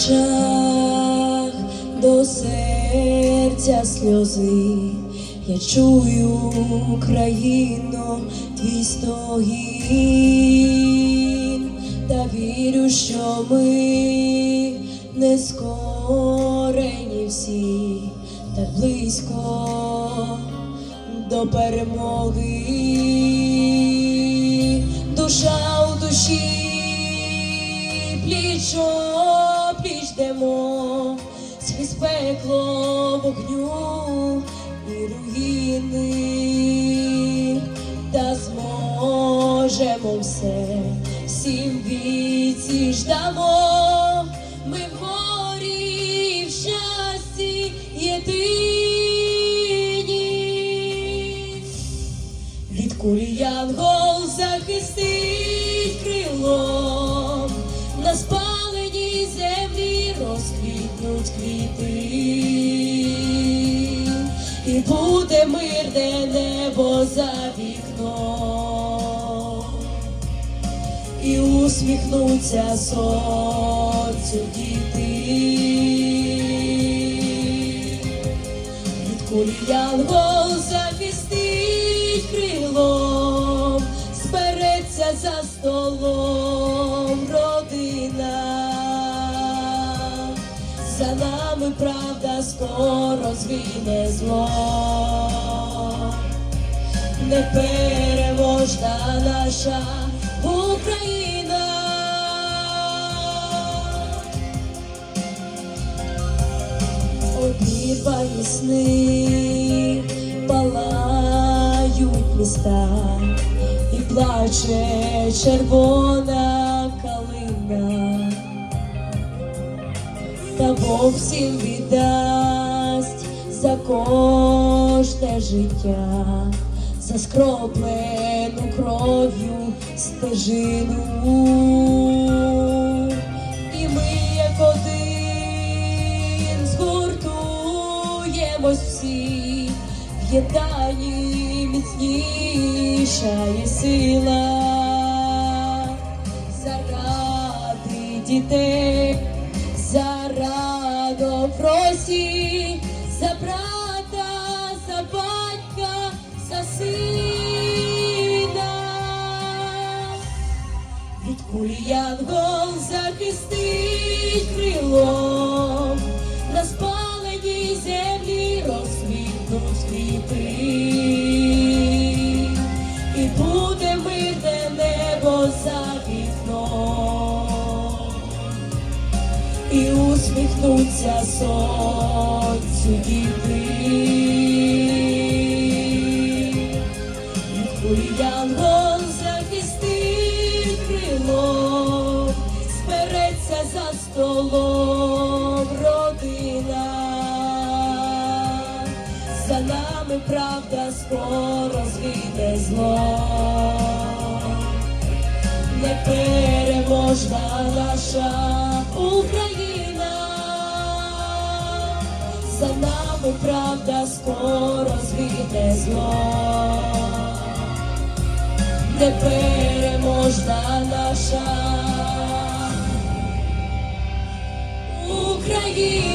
очах до серця сльози, я чую Україну твій стогін, та вірю, що ми не скорені всі, та близько до перемоги, душа у душі плічо йдемо, скрізь пекло вогню і руїни, та зможемо все, всім віці ждамо, ми в горі в щасті єдині. Від кулі янгол захистить квіти, і буде мирне небо за вікном, і усміхнуться сонцю діти. Від кулі За нами правда скоро звіне зло, непереможна наша Україна. Обірвані сни палають міста і плаче червона калина, та віддасть за кожне життя, за скроплену кров'ю стежину. І ми, як один, згуртуємось всі, в єднанні міцніша є сила заради дітей, Росії, за брата, за батька, за сина. Від кулі янгол захистить крилом, на спаленій землі розквітнуть квіти, і буде мирне небо за усміхнуться сонцю діти. Від янгол захистить крилом, збереться за столом родина. За нами правда скоро звійде зло. Непереможна наша Україна. За нами правда скоро звійде зло непереможна наша Україна.